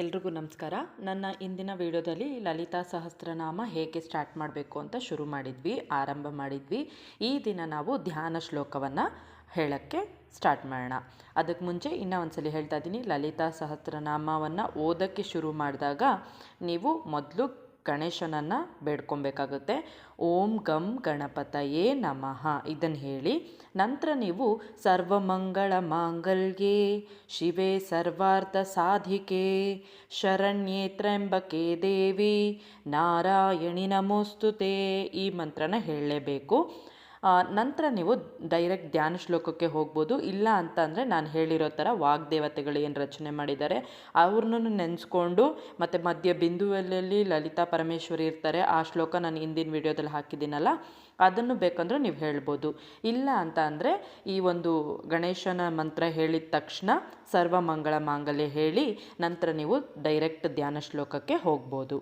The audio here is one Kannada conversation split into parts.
ಎಲ್ರಿಗೂ ನಮಸ್ಕಾರ. ನನ್ನ ಇಂದಿನ ವಿಡಿಯೋದಲ್ಲಿ ಲಲಿತಾ ಸಹಸ್ರನಾಮ ಹೇಗೆ ಸ್ಟಾರ್ಟ್ ಮಾಡಬೇಕು ಅಂತ ಶುರು ಮಾಡಿದ್ವಿ, ಆರಂಭ ಮಾಡಿದ್ವಿ. ಈ ದಿನ ನಾವು ಧ್ಯಾನ ಶ್ಲೋಕವನ್ನು ಹೇಳೋಕ್ಕೆ ಸ್ಟಾರ್ಟ್ ಮಾಡೋಣ. ಅದಕ್ಕೆ ಮುಂಚೆ ಇನ್ನೂ ಒಂದ್ಸಲಿ ಹೇಳ್ತಾ ಇದ್ದೀನಿ, ಲಲಿತಾ ಸಹಸ್ರನಾಮವನ್ನು ಓದೋಕ್ಕೆ ಶುರು ಮಾಡಿದಾಗ ನೀವು ಮೊದಲು ಗಣೇಶನನ್ನು ಬೇಡ್ಕೊಬೇಕಾಗುತ್ತೆ. ಓಂ ಗಂ ಗಣಪತಯೇ ನಮಃ. ಇದನ್ನು ಹೇಳಿ ನಂತರ ನೀವು ಸರ್ವಮಂಗಳ ಮಾಂಗಲ್ಯೆ, ಶಿವೆ ಸರ್ವಾರ್ಥ ಸಾಧಿಕೆ ಶರಣ್ಯೇ ತ್ರ್ಯಂಬಕೆ ದೇವಿ, ನಾರಾಯಣಿ ನಮೋಸ್ತುತೆ ಈ ಮಂತ್ರನ ಹೇಳಲೇಬೇಕು. ನಂತರ ನೀವು ಡೈರೆಕ್ಟ್ ಧ್ಯಾನ ಶ್ಲೋಕಕ್ಕೆ ಹೋಗ್ಬೋದು. ಇಲ್ಲ ಅಂತ ಅಂದರೆ ನಾನು ಹೇಳಿರೋ ಥರ ವಾಗ್ದೇವತೆಗಳು ಏನು ರಚನೆ ಮಾಡಿದ್ದಾರೆ ಅವ್ರನ್ನೂ ನೆನೆಸ್ಕೊಂಡು ಮತ್ತು ಮಧ್ಯ ಬಿಂದುವಲ್ಲಿ ಲಲಿತಾ ಪರಮೇಶ್ವರಿ ಇರ್ತಾರೆ. ಆ ಶ್ಲೋಕ ನಾನು ಹಿಂದಿನ ವಿಡಿಯೋದಲ್ಲಿ ಹಾಕಿದ್ದೀನಲ್ಲ, ಅದನ್ನು ಬೇಕಂದ್ರೆ ನೀವು ಹೇಳ್ಬೋದು. ಇಲ್ಲ ಅಂತ ಅಂದರೆ ಈ ಒಂದು ಗಣೇಶನ ಮಂತ್ರ ಹೇಳಿದ ತಕ್ಷಣ ಸರ್ವ ಮಂಗಳ ಮಾಂಗಲ್ಯ ಹೇಳಿ ನಂತರ ನೀವು ಡೈರೆಕ್ಟ್ ಧ್ಯಾನ ಶ್ಲೋಕಕ್ಕೆ ಹೋಗ್ಬೋದು.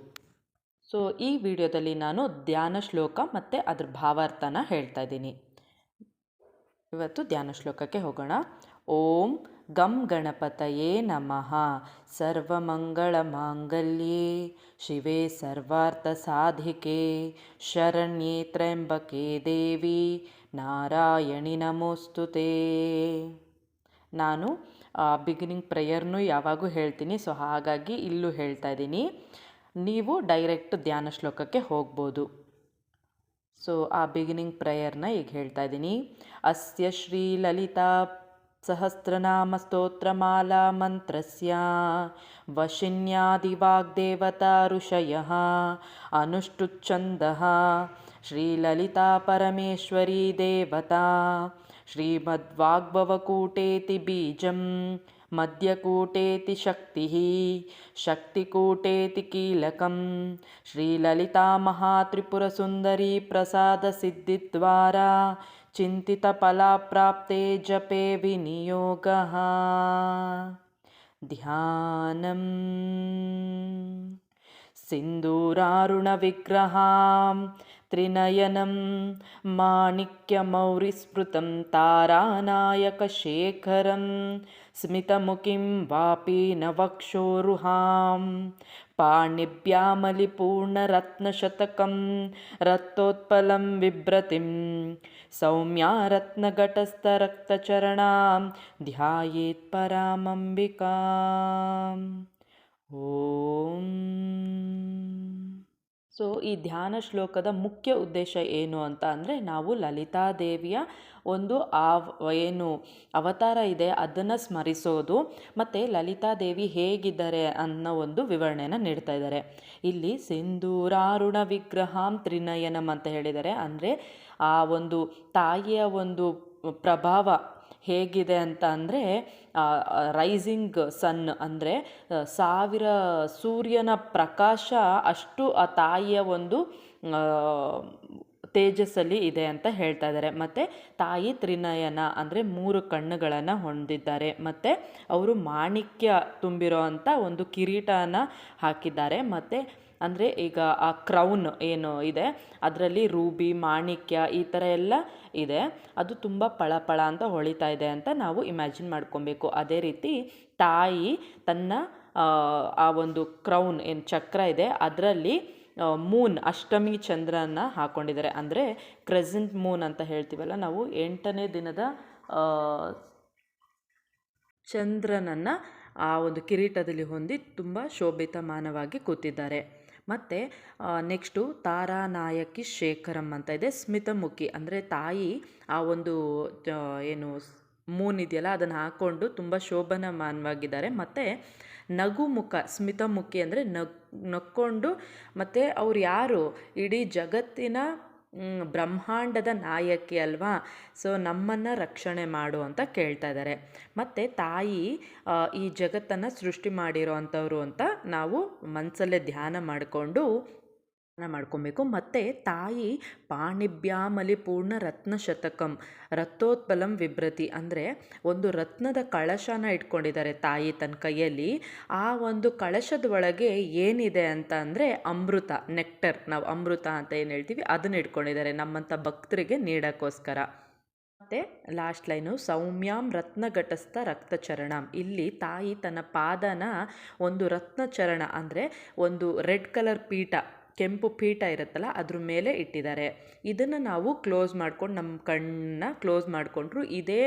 ಸೊ, ಈ ವಿಡಿಯೋದಲ್ಲಿ ನಾನು ಧ್ಯಾನ ಶ್ಲೋಕ ಮತ್ತು ಅದ್ರ ಭಾವಾರ್ಥನ ಹೇಳ್ತಾ ಇದ್ದೀನಿ. ಇವತ್ತು ಧ್ಯಾನ ಶ್ಲೋಕಕ್ಕೆ ಹೋಗೋಣ. ಓಂ ಗಂ ಗಣಪತಯೇ ನಮಃ. ಸರ್ವಮಂಗಳ ಮಾಂಗಲ್ಯೇ. ಶಿವೆ ಸರ್ವಾರ್ಥ ಸಾಧಿಕೆ. ಶರಣ್ಯೇ ತ್ರ್ಯಂಬಕೆ ದೇವಿ. ನಾರಾಯಣಿ ನಮೋಸ್ತುತೇ ನಾನು ಬಿಗಿನಿಂಗ್ ಪ್ರೇಯರ್ನು ಯಾವಾಗೂ ಹೇಳ್ತೀನಿ. ಸೊ, ಹಾಗಾಗಿ ಇಲ್ಲೂ ಹೇಳ್ತಾ ಇದ್ದೀನಿ. ನೀವು ಡೈರೆಕ್ಟ್ ಧ್ಯಾನ ಶ್ಲೋಕಕ್ಕೆ ಹೋಗ್ಬೋದು. ಸೊ ಆ ಬಿಗಿನಿಂಗ್ ಪ್ರೇಯರ್ನ ಈಗ ಹೇಳ್ತಾ ಇದ್ದೀನಿ. ಅಸ್ಯ ಶ್ರೀ ಲಲಿತಾ ಸಹಸ್ರನಾಮ ಸ್ತೋತ್ರಮಾಲಾ ಮಂತ್ರಸ್ಯ. ವಶಿನ್ಯಾದಿವಾಗ್ದೇವತಾ ಋಷಯಃ. ಶ್ರೀ ಶ್ರೀಲಲಿತಾ ಪರಮೇಶ್ವರಿ ದೇವತಾ. ಶ್ರೀಮದ್ವಾಗ್ಭವಕೂಟೇತಿ ಬೀಜಂ. मध्यकूटेति शक्तिः। शक्तिकूटेति कीलकं श्रीललितामहात्रिपुरसुन्दरी प्रसादसिद्धिद्वारा चिन्तितफलाप्राप्ते जपे विनियोगः। ध्यानम्। सिन्दूरारुणविग्रहा त्रिनयनं माणिक्यमौरिस्मृतं तारानायकशेखरं स्मितमुखीं वा पीनवक्षोरुहां पाणिभ्यामलिपूर्णरत्नशतकं रत्तोत्पलं बिभ्रतिं सौम्यारत्नघटस्थरक्तचरणां रत्नगटस्थरक्तचरणां ध्यायेत्परामम्बिका ॐ ಸೊ ಈ ಧ್ಯಾನ ಶ್ಲೋಕದ ಮುಖ್ಯ ಉದ್ದೇಶ ಏನು ಅಂತ ಅಂದರೆ ನಾವು ಲಲಿತಾದೇವಿಯ ಒಂದು ಆವ್, ಏನು ಅವತಾರ ಇದೆ, ಅದನ್ನು ಸ್ಮರಿಸೋದು. ಮತ್ತು ಲಲಿತಾದೇವಿ ಹೇಗಿದ್ದಾರೆ ಅನ್ನೋ ಒಂದು ವಿವರಣೆಯನ್ನು ನೀಡ್ತಾ ಇದ್ದಾರೆ. ಇಲ್ಲಿ ಸಿಂಧೂರಾರುಣ ವಿಗ್ರಹಾಂ ತ್ರಿನಯನಂ ಅಂತ ಹೇಳಿದ್ದಾರೆ. ಅಂದರೆ ಆ ಒಂದು ತಾಯಿಯ ಒಂದು ಪ್ರಭಾವ ಹೇಗಿದೆ ಅಂತ ಅಂದರೆ ರೈಸಿಂಗ್ ಸನ್ ಅಂದರೆ ಸಾವಿರ ಸೂರ್ಯನ ಪ್ರಕಾಶ ಅಷ್ಟು ಆ ತಾಯಿಯ ಒಂದು ತೇಜಸ್ಸಲ್ಲಿ ಇದೆ ಅಂತ ಹೇಳ್ತಾ ಇದ್ದಾರೆ. ಮತ್ತು ತಾಯಿ ತ್ರಿನಯನ ಅಂದರೆ ಮೂರು ಕಣ್ಣುಗಳನ್ನು ಹೊಂದಿದ್ದಾರೆ. ಮತ್ತು ಅವರು ಮಾಣಿಕ್ಯ ತುಂಬಿರೋ ಒಂದು ಕಿರೀಟನ ಹಾಕಿದ್ದಾರೆ. ಮತ್ತು ಅಂದರೆ ಈಗ ಆ ಕ್ರೌನ್ ಏನು ಇದೆ, ಅದರಲ್ಲಿ ರೂಬಿ, ಮಾಣಿಕ್ಯ ಈ ಥರ ಎಲ್ಲ ಇದೆ. ಅದು ತುಂಬ ಪಳಪಳ ಅಂತ ಹೊಳಿತಾ ಇದೆ ಅಂತ ನಾವು ಇಮ್ಯಾಜಿನ್ ಮಾಡ್ಕೊಬೇಕು. ಅದೇ ರೀತಿ ತಾಯಿ ತನ್ನ ಆ ಒಂದು ಕ್ರೌನ್ ಏನು ಚಕ್ರ ಇದೆ, ಅದರಲ್ಲಿ ಮೂನ್ ಅಷ್ಟಮಿ ಚಂದ್ರನ ಹಾಕ್ಕೊಂಡಿದ್ದಾರೆ ಅಂದರೆ ಕ್ರೆಸೆಂಟ್ ಮೂನ್ ಅಂತ ಹೇಳ್ತೀವಲ್ಲ ನಾವು, ಎಂಟನೇ ದಿನದ ಚಂದ್ರನನ್ನು ಆ ಒಂದು ಕಿರೀಟದಲ್ಲಿ ಹೊಂದಿ ತುಂಬ ಶೋಭಿತಮಾನವಾಗಿ ಕೂತಿದ್ದಾರೆ. ಮತ್ತು ನೆಕ್ಸ್ಟು ತಾರಾನಾಯಕಿ ಶೇಖರಂ ಅಂತ ಇದೆ, ಸ್ಮಿತಮುಖಿ. ಅಂದರೆ ತಾಯಿ ಆ ಒಂದು ಏನು ಮೂನ್ ಇದೆಯಲ್ಲ, ಅದನ್ನು ಹಾಕ್ಕೊಂಡು ತುಂಬ ಶೋಭನಮಾನವಾಗಿದ್ದಾರೆ. ಮತ್ತು ನಗುಮುಖ, ಸ್ಮಿತಮುಖಿ ಅಂದರೆ ನಗ್, ನಕ್ಕೊಂಡು ಮತ್ತು ಅವ್ರು ಯಾರು? ಇಡೀ ಜಗತ್ತಿನ ಬ್ರಹ್ಮಾಂಡದ ನಾಯಕಿ ಅಲ್ವಾ? ಸೊ ನಮ್ಮನ್ನು ರಕ್ಷಣೆ ಮಾಡು ಅಂತ ಕೇಳ್ತಾ ಇದ್ದಾರೆ ಮತ್ತು ತಾಯಿ ಈ ಜಗತ್ತನ್ನು ಸೃಷ್ಟಿ ಮಾಡಿರೋ ಅಂಥವ್ರು ಅಂತ ನಾವು ಮನಸ್ಸಲ್ಲೇ ಧ್ಯಾನ ಮಾಡಿಕೊಂಡು ಮಾಡ್ಕೊಬೇಕು. ಮತ್ತು ತಾಯಿ ಪಾಣಿಭ್ಯಾಮಲಿ ಪೂರ್ಣ ರತ್ನ ಶತಕಂ ರಕ್ತೋತ್ಪಲಂ ವಿಭ್ರತಿ ಅಂದರೆ ಒಂದು ರತ್ನದ ಕಳಶನ ಇಟ್ಕೊಂಡಿದ್ದಾರೆ ತಾಯಿ ತನ್ನ ಕೈಯಲ್ಲಿ. ಆ ಒಂದು ಕಳಶದ ಒಳಗೆ ಏನಿದೆ ಅಂತ ಅಂದರೆ ಅಮೃತ ನೆಕ್ಟರ್ ನಾವು ಅಮೃತ ಅಂತ ಏನು ಹೇಳ್ತೀವಿ? ಅದನ್ನ ಇಟ್ಕೊಂಡಿದ್ದಾರೆ ನಮ್ಮಂಥ ಭಕ್ತರಿಗೆ ನೀಡೋಕ್ಕೋಸ್ಕರ. ಮತ್ತು ಲಾಸ್ಟ್ ಲೈನು ಸೌಮ್ಯಾಂ ರತ್ನಘಟಸ್ಥ ರಕ್ತಚರಣಂ. ಇಲ್ಲಿ ತಾಯಿ ತನ್ನ ಪಾದನ ಒಂದು ರತ್ನಚರಣ ಅಂದರೆ ಒಂದು ರೆಡ್ ಕಲರ್ ಪೀಠ. ಕೆಂಪು ಪೀಠ ಇರುತ್ತಲ್ಲ, ಅದ್ರ ಮೇಲೆ ಇಟ್ಟಿದ್ದಾರೆ. ಇದನ್ನು ನಾವು ಕ್ಲೋಸ್ ಮಾಡ್ಕೊಂಡು ನಮ್ಮ ಕಣ್ಣನ್ನ ಕ್ಲೋಸ್ ಮಾಡಿಕೊಂಡ್ರು ಇದೇ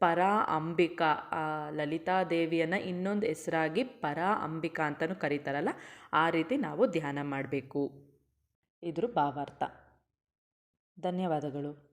ಪರ ಅಂಬಿಕಾ ಲಲಿತಾ ದೇವಿಯನ್ನು ಇನ್ನೊಂದು ಹೆಸರಾಗಿ ಪರ ಅಂಬಿಕಾ ಅಂತಲೂ ಕರೀತಾರಲ್ಲ, ಆ ರೀತಿ ನಾವು ಧ್ಯಾನ ಮಾಡಬೇಕು. ಇದ್ರ ಭಾವಾರ್ಥ. ಧನ್ಯವಾದಗಳು.